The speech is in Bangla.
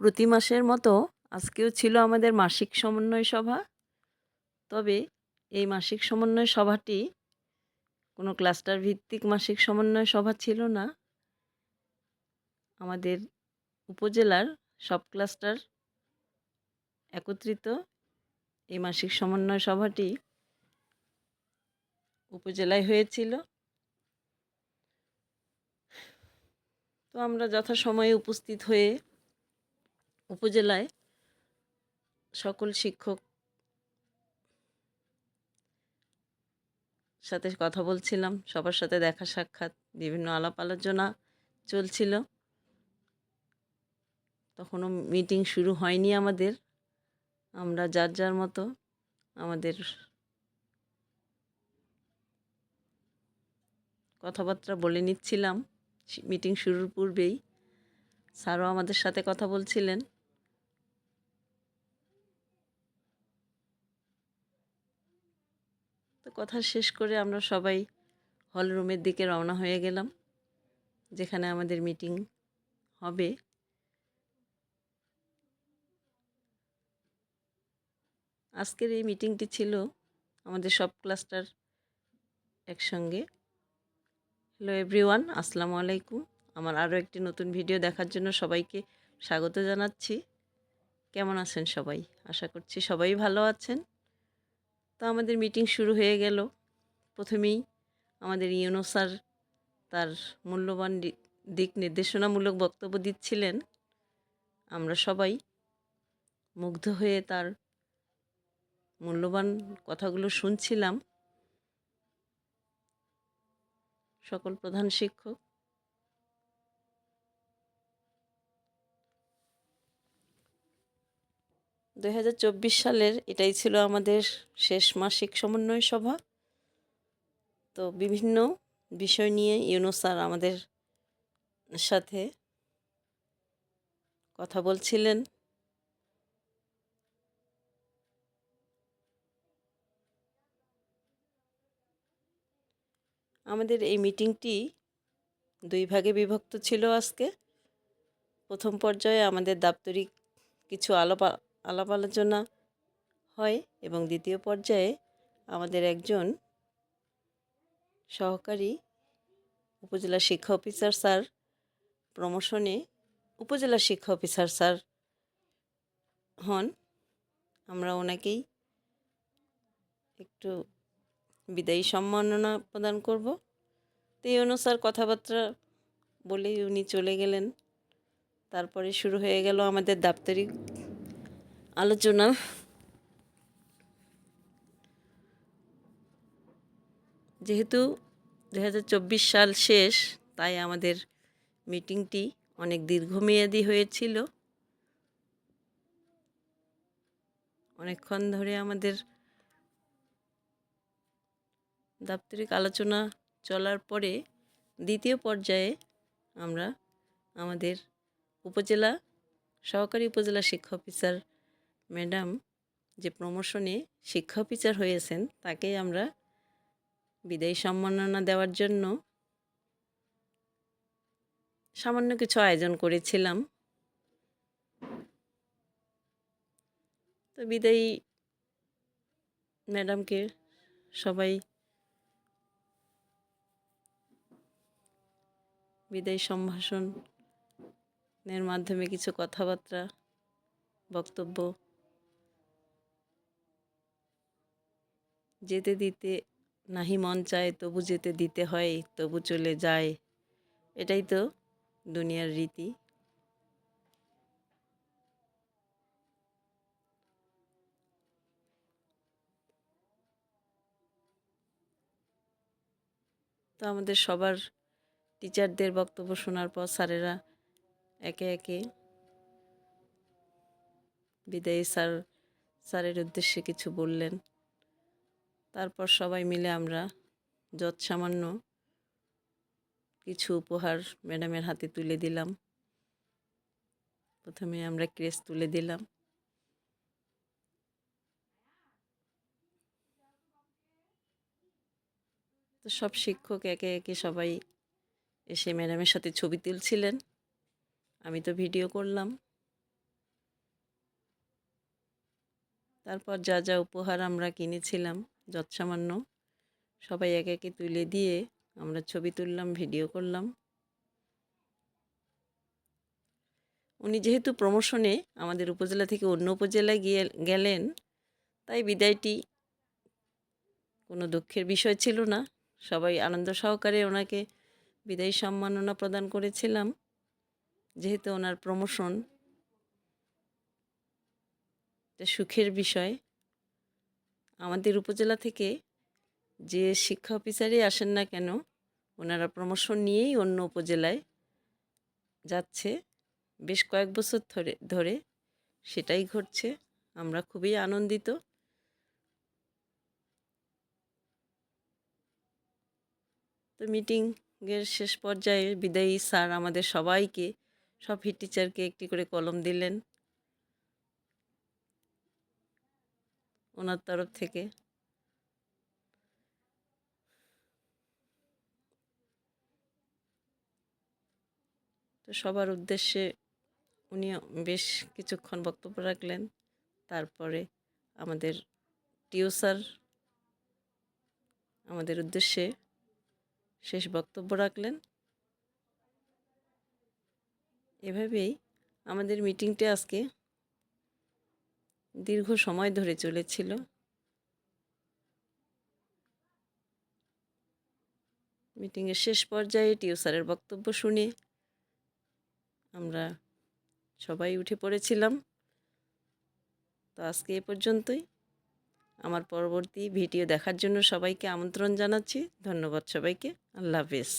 প্রতি মাসের মতো আজকেও ছিল আমাদের মাসিক সমন্বয় সভা। তবে এই মাসিক সমন্বয় সভাটি কোনো ক্লাস্টার ভিত্তিক মাসিক সমন্বয় সভা ছিল না। আমাদের উপজেলার সব ক্লাস্টার একত্রিত এই মাসিক সমন্বয় সভাটি উপজেলায় হয়েছিল। তো আমরা যথাসময়ে উপস্থিত হয়ে উপজেলায় সকল শিক্ষক সাথে কথা বলছিলাম, সবার সাথে দেখা সাক্ষাৎ, বিভিন্ন আলাপ আলোচনা চলছিল। তখনও মিটিং শুরু হয়নি আমাদের। আমরা যার যার মতো আমাদের কথাবার্তা বলে নিচ্ছিলাম। মিটিং শুরুর পূর্বেই স্যারও আমাদের সাথে কথা বলছিলেন। তো কথা শেষ করে আমরা সবাই হল রুমের দিকে রওনা হয়ে গেলাম, যেখানে আমাদের মিটিং হবে। আজকের এই মিটিংটি ছিল আমাদের সব ক্লাস্টার একসঙ্গে। হ্যালো এভরিওয়ান আসসালামু আলাইকুম। আমার আরও একটি নতুন ভিডিও দেখার জন্য সবাইকে স্বাগত জানাচ্ছি। কেমন আছেন সবাই? আশা করছি সবাই ভালো আছেন। তো আমাদের মিটিং শুরু হয়ে গেল। প্রথমেই আমাদের ইউনো স্যার তার মূল্যবান দিক নির্দেশনামূলক বক্তব্য দিচ্ছিলেন। আমরা সবাই মুগ্ধ হয়ে তার মূল্যবান কথাগুলো শুনছিলাম। সকল প্রধান শিক্ষক দুই হাজার চব্বিশ সালের এটাই ছিল আমাদের শেষ মাসিক সমন্বয় সভা। তো বিভিন্ন বিষয় নিয়ে ইউনো স্যার আমাদের সাথে কথা বলছিলেন। আমাদের এই মিটিংটি দুই ভাগে বিভক্ত ছিল আজকে। প্রথম পর্যায়ে আমাদের দাপ্তরিক কিছু আলাপ আলাপ আলোচনা হয় এবং দ্বিতীয় পর্যায়ে আমাদের একজন সহকারী উপজেলা শিক্ষা অফিসার স্যার প্রমোশনে উপজেলা শিক্ষা অফিসার স্যার হন। আমরা ওনাকেই একটু বিদায়ী সম্মাননা প্রদান করব। তো এই অনুসার কথাবার্তা বলেই উনি চলে গেলেন। তারপরে শুরু হয়ে গেল আমাদের দাপ্তরিক আলোচনা। যেহেতু দু হাজার চব্বিশ সাল শেষ, তাই আমাদের মিটিংটি অনেক দীর্ঘমেয়াদী হয়েছিল। অনেকক্ষণ ধরে আমাদের দাপ্তরিক আলোচনা চলার পরে দ্বিতীয় পর্যায়ে আমরা আমাদের উপজেলা সহকারী উপজেলা শিক্ষা অফিসার ম্যাডাম যে প্রমোশনে শিক্ষা অফিসার হয়েছেন, তাকে আমরা বিদায়ী সম্মাননা দেওয়ার জন্য সামান্য কিছু আয়োজন করেছিলাম। তো বিদায়ী ম্যাডামকে সবাই বিদায়ী সম্ভাষণের মাধ্যমে কিছু কথাবার্তা, বক্তব্য যেতে দিতে নাহি মন চায়, তবু যেতে দিতে হয়, তবু চলে যায়। এটাই তো দুনিয়ার রীতি। তো আমাদের সবার টিচারদের বক্তব্য শোনার পর স্যারেরা একে একে বিদায়ী স্যার, স্যারের উদ্দেশ্যে কিছু বললেন। তারপর সবাই মিলে আমরা যৎ সামান্য কিছু উপহার ম্যাডামের হাতে তুলে দিলাম। প্রথমে আমরা ক্রেস তুলে দিলাম। তো সব শিক্ষক একে একে সবাই এসে ম্যাডামের সাথে ছবি তুলছিলেন। আমি তো ভিডিও করলাম। তারপর যা যা উপহার আমরা কিনেছিলাম যৎসামান্য। সবাই একে একে তুলে দিয়ে আমরা ছবি তুললাম, ভিডিও করলাম। উনি যেহেতু প্রমোশনে আমাদের উপজেলা থেকে অন্য উপজেলায় গিয়ে, গেলেন, তাই বিদায়টি কোনো দুঃখের বিষয় ছিল না। সবাই আনন্দ সহকারে ওনাকে বিদায়ী সম্মাননা প্রদান করেছিলাম। যেহেতু ওনার প্রমোশন সুখের বিষয় আমাদের উপজেলা থেকে যে শিক্ষা অফিসারই আসেন না কেন, ওনারা প্রমোশন নিয়েই অন্য উপজেলায় যাচ্ছে। বেশ কয়েক বছর ধরে ধরে সেটাই ঘটছে। আমরা খুবই আনন্দিত। তো মিটিংয়ের শেষ পর্যায়ে বিদায়ী স্যার আমাদের সবাইকে, সব হিট টিচারকে একটি করে কলম দিলেন। ওনার তরফ থেকে। তো সবার উদ্দেশ্যে উনি বেশ কিছুক্ষণ বক্তব্য রাখলেন। তারপরে আমাদের টিও স্যার আমাদের উদ্দেশ্যে শেষ বক্তব্য রাখলেন। এভাবেই আমাদের মিটিংটা আজকে দীর্ঘ সময় ধরে চলেছিল। মিটিংয়ের শেষ পর্যায়ে টিও স্যারের বক্তব্য শুনে আমরা সবাই উঠে পড়েছিলাম। তো আজকে এ পর্যন্তই। আমার পরবর্তী ভিডিও দেখার জন্য সবাইকে আমন্ত্রণ জানাচ্ছি। ধন্যবাদ সবাইকে। আল্লাহ হাফিজ।